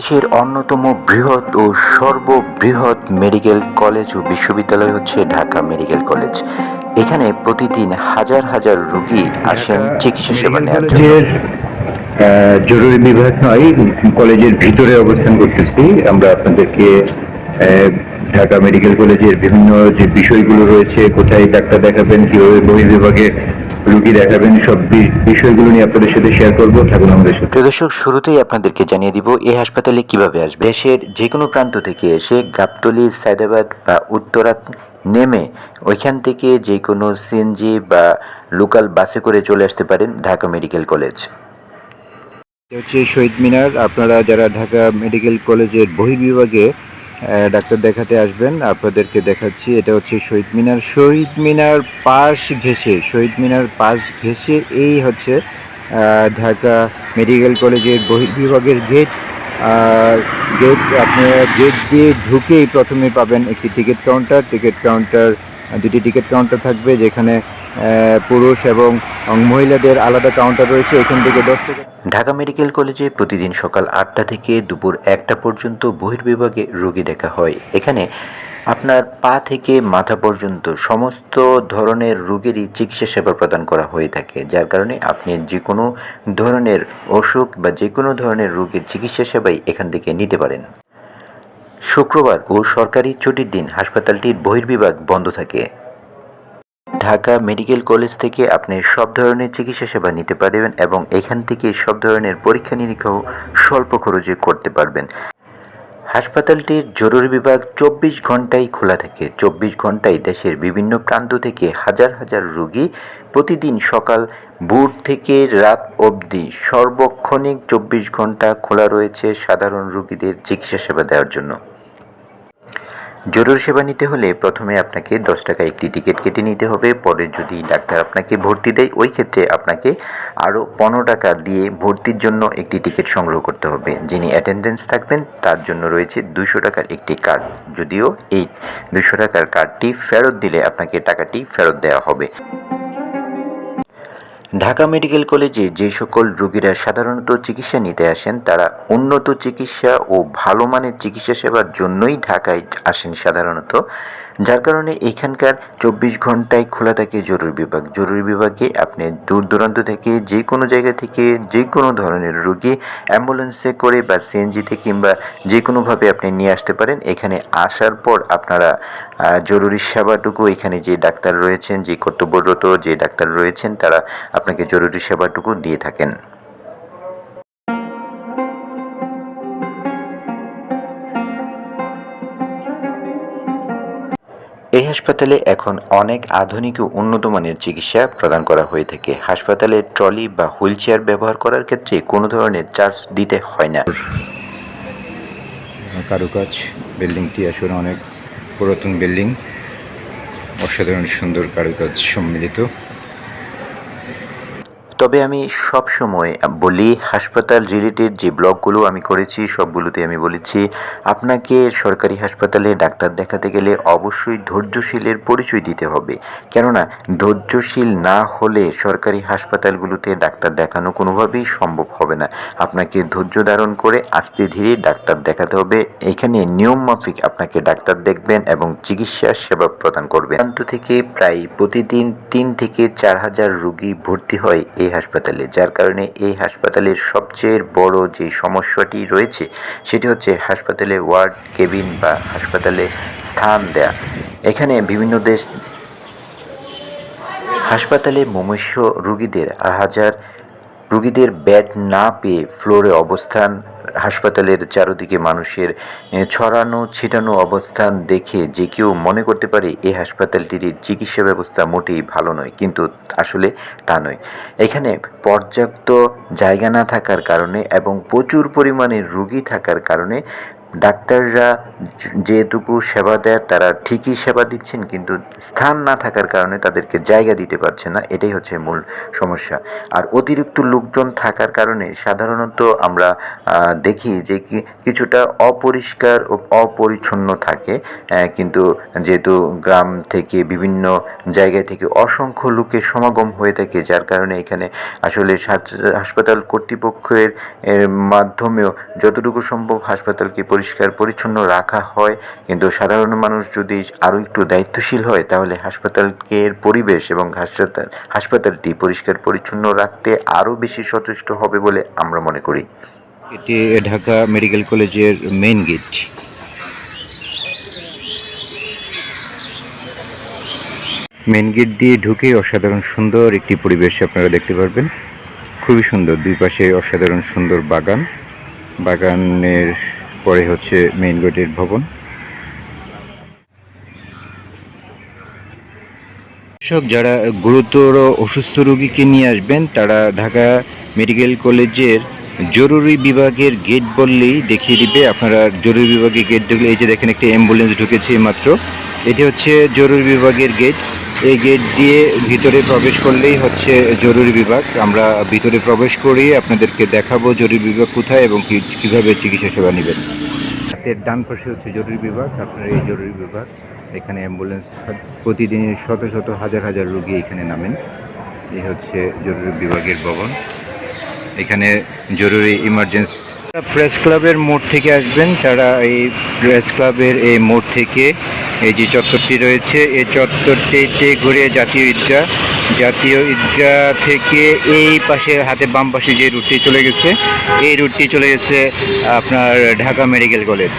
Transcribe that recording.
বাংলাদেশের অন্যতম বৃহৎ ও সর্ববৃহৎ মেডিকেল কলেজ ও বিশ্ববিদ্যালয় হচ্ছে ঢাকা মেডিকেল কলেজ। এখানে প্রতিদিন হাজার হাজার রোগী আসেন চিকিৎসা সেবা নেওয়ার জন্য। জরুরি বিভাগ নয় কলেজের ভিতরে অবস্থান করতেছি। আমরা আপনাদেরকে ঢাকা মেডিকেল কলেজের বিভিন্ন যে বিষয়গুলো রয়েছে কোথায় ডাক্তার দেখাবেন কীভাবে বহির্বিভাগে রুগী দেখাবেন সব বিষয়গুলো নিয়ে আপনাদের সাথে শেয়ার করব। থাকুন আমাদের সাথে। দর্শক শুরুতেই আপনাদেরকে জানিয়ে দিব এই হাসপাতালে কীভাবে আসবে? দেশের যে কোনো প্রান্ত থেকে এসে গাবতলি সায়দাবাদ বা উত্তরাত নেমে ওইখান থেকে যে কোনো সিএনজি বা লোকাল বাসে করে চলে আসতে পারেন ঢাকা মেডিকেল কলেজ। হচ্ছে শহীদ মিনার। আপনারা যারা ঢাকা মেডিকেল কলেজের বহির্বিভাগে ডাক্তার দেখাতে আসবেন। আপনাদেরকে দেখাচ্ছি, এটা হচ্ছে শহীদ মিনার। শহীদ মিনার পাশ ঘেঁষে, শহীদ মিনার পাশ ঘেঁষে এই হচ্ছে ঢাকা মেডিকেল কলেজের বহির্বিভাগের গেট। গেট আপনারা গেট দিয়ে ঢুকেই প্রথমে পাবেন একটি টিকিট কাউন্টার। টিকিট কাউন্টার, দুটি টিকিট কাউন্টার থাকবে যেখানে পুরুষ এবং মহিলাদের আলাদা কাউন্টার রয়েছে, এখান থেকে দশ টাকা। ঢাকা মেডিকেল কলেজে প্রতিদিন সকাল আটটা থেকে দুপুর একটা পর্যন্ত বহির্বিভাগে রোগী দেখা হয়। এখানে আপনার পা থেকে মাথা পর্যন্ত সমস্ত ধরনের রোগেরই চিকিৎসা সেবা প্রদান করা হয়ে থাকে, যার কারণে আপনি যে কোনো ধরনের অসুখ বা যে কোনো ধরনের রোগের চিকিৎসা সেবাই এখান থেকে নিতে পারেন। শুক্রবার ও সরকারি ছুটির দিন হাসপাতালটির বহির্বিভাগ বন্ধ থাকে। ঢাকা মেডিকেল কলেজ থেকে আপনি সব ধরনের চিকিৎসা সেবা নিতে পারবেন এবং এখান থেকে সব ধরনের পরীক্ষা নিরীক্ষাও স্বল্প খরচে করতে পারবেন। হাসপাতালটির জরুরি বিভাগ চব্বিশ ঘন্টাই খোলা থাকে। চব্বিশ ঘন্টায় দেশের বিভিন্ন প্রান্ত থেকে হাজার হাজার রোগী প্রতিদিন সকাল ভোর থেকে রাত অবধি সর্বক্ষণিক চব্বিশ ঘণ্টা খোলা রয়েছে সাধারণ রোগীদের চিকিৎসা সেবা দেওয়ার জন্য। জরুরি সেবা নিতে হলে প্রথমে আপনাকে দশ টাকা একটি টিকিট কেটে নিতে হবে। পরে যদি ডাক্তার আপনাকে ভর্তি দেয়, ওই ক্ষেত্রে আপনাকে আরও পনেরো টাকা দিয়ে ভর্তির জন্য একটি টিকিট সংগ্রহ করতে হবে। যিনি অ্যাটেন্ডেন্স থাকবেন, তার জন্য রয়েছে দুশো টাকার একটি কার্ড। যদিও এই দুশো টাকার কার্ডটি ফেরত দিলে আপনাকে টাকাটি ফেরত দেওয়া হবে। ঢাকা মেডিকেল কলেজে যে সকল রোগীরা সাধারণত চিকিৎসা নিতে আসেন, তারা উন্নত চিকিৎসা ও ভালো মানের চিকিৎসা সেবার জন্যই ঢাকায় আসেন সাধারণত। যার কারণে এখানকার চব্বিশ ঘন্টায় খোলা থাকে জরুরি বিভাগ। জরুরি বিভাগে আপনি দূর দূরান্ত থেকে যে কোনো জায়গা থেকে যে কোনো ধরনের রোগী অ্যাম্বুলেন্সে করে বা সিএনজিতে কিংবা যে কোনোভাবে আপনি নিয়ে আসতে পারেন, এখানে আসার পর আপনারা জরুরি সেবাটুকু এখানে যে ডাক্তার রয়েছেন, যে কর্তব্যরত যে ডাক্তার রয়েছেন, তারা আপনাকে জরুরি সেবাটুকু দিয়ে থাকেন। এই হাসপাতালে এখন অনেক আধুনিক ও উন্নত মানের চিকিৎসা প্রদান করা হয়ে থাকে। হাসপাতালে ট্রলি বা হুইল চেয়ার ব্যবহার করার ক্ষেত্রে কোনো ধরনের চার্জ দিতে হয় না। কারুকাজ, বিল্ডিংটি আসলে অনেক পুরাতন বিল্ডিং। অসাধারণ সুন্দর কারুকাজ সম্মিলিত। তবে আমি সব সময় বলি, হাসপাতাল রিলেটেড যে ব্লগগুলো আমি করেছি সবগুলোতে আমি বলেছি, আপনাকে সরকারি হাসপাতালে ডাক্তার দেখাতে গেলে অবশ্যই ধৈর্যশীলের পরিচয় দিতে হবে। কেননা, ধৈর্যশীল না হলে সরকারি হাসপাতালগুলোতে ডাক্তার দেখানো কোনোভাবেই সম্ভব হবে না। আপনাকে ধৈর্য ধারণ করে আস্তে ধীরে ডাক্তার দেখাতে হবে। এখানে নিয়ম মাফিক আপনাকে ডাক্তার দেখবেন এবং চিকিৎসা সেবা প্রদান করবেন। প্রান্ত থেকে প্রায় প্রতিদিন তিন থেকে চার হাজার রুগী ভর্তি হয় এই হাসপাতালে, যার কারণে এই হাসপাতালের সবচেয়ে বড় যে সমস্যাটি রয়েছে, সেটি হচ্ছে হাসপাতালে ওয়ার্ড, কেবিন বা হাসপাতালে স্থান দেয়া। এখানে বিভিন্ন দেশ হাসপাতালে মমস্য রুগীদের হাজার রুগীদের বেড না পেয়ে ফ্লোরে অবস্থান হাসপাতালের চারদিকে মানুষের ছড়ানো, ছিটানো অবস্থান দেখে যে কেউ মনে করতে পারে এই হাসপাতালটির চিকিৎসা ব্যবস্থা মোটেই ভালো নয়। কিন্তু আসলে তা নয়। এখানে পর্যাপ্ত জায়গা না থাকার কারণে এবং প্রচুর পরিমাণে রুগী থাকার কারণে ডাক্তাররা যেটুকু সেবা দেয়, তারা ঠিকই সেবা দিচ্ছেন, কিন্তু স্থান না থাকার কারণে তাদেরকে জায়গা দিতে পারছে না, এটাই হচ্ছে মূল সমস্যা। আর অতিরিক্ত লোকজন থাকার কারণে সাধারণত আমরা দেখি যে কিছুটা অপরিষ্কার ও অপরিচ্ছন্ন থাকে কিন্তু যেহেতু গ্রাম থেকে বিভিন্ন জায়গা থেকে অসংখ্য লোকের সমাগম হয়ে থাকে, যার কারণে এখানে আসলে হাসপাতাল কর্তৃপক্ষের মাধ্যমেও যতটুকু সম্ভব হাসপাতালকে পরিষ্কার পরিচ্ছন্ন রাখা হয়। কিন্তু সাধারণ মানুষ যদি আরও একটু দায়িত্বশীল হয়, তাহলে হাসপাতালের পরিবেশ এবং হাসপাতাল, হাসপাতালটি পরিষ্কার, পরিচ্ছন্ন রাখতে আরও বেশি সচেষ্ট হবে বলে আমরা মনে করি। এটি ঢাকা মেডিকেল কলেজের মেইন গেট। মেন গেট দিয়ে ঢুকে অসাধারণ সুন্দর একটি পরিবেশ আপনারা দেখতে পারবেন। খুবই সুন্দর, দুই পাশে অসাধারণ সুন্দর বাগান। বাগানের পরে হচ্ছে মেইন গেটের ভবন। দর্শক যারা গুরুতর অসুস্থ রোগীকে নিয়ে আসবেন, তারা ঢাকা মেডিকেল কলেজের জরুরি বিভাগের গেট বললেই দেখিয়ে দিবে। আপনারা জরুরি বিভাগের গেট দেখলে এই যে দেখেন একটা অ্যাম্বুলেন্স ঢুকেছে মাত্র। এটি হচ্ছে জরুরি বিভাগের গেট। এই গেট দিয়ে ভিতরে প্রবেশ করলেই হচ্ছে জরুরি বিভাগ। আমরা ভিতরে প্রবেশ করি আপনাদেরকে দেখাবো জরুরি বিভাগ কোথায় এবং কীভাবে চিকিৎসা সেবা নেবেন। হাতের ডান পাশে হচ্ছে জরুরি বিভাগ, আপনার এই জরুরি বিভাগ, এখানে অ্যাম্বুলেন্স, প্রতিদিন শত শত হাজার হাজার রুগী এখানে নামেন। এই হচ্ছে জরুরি বিভাগের ভবন। এখানে জরুরি ইমার্জেন্সি প্রেস ক্লাবের মোড় থেকে আসবেন, তারা এই প্রেস ক্লাবের এই মোড় থেকে এই যে চত্বরটি রয়েছে, এই চত্বরটিতে ঘুরে জাতীয় ঈদগাহ জাতীয় ঈদগাহ থেকে এই পাশে হাতে বাম পাশে যে রুটটি চলে গেছে, এই রুটটি চলে গেছে আপনার ঢাকা মেডিকেল কলেজ।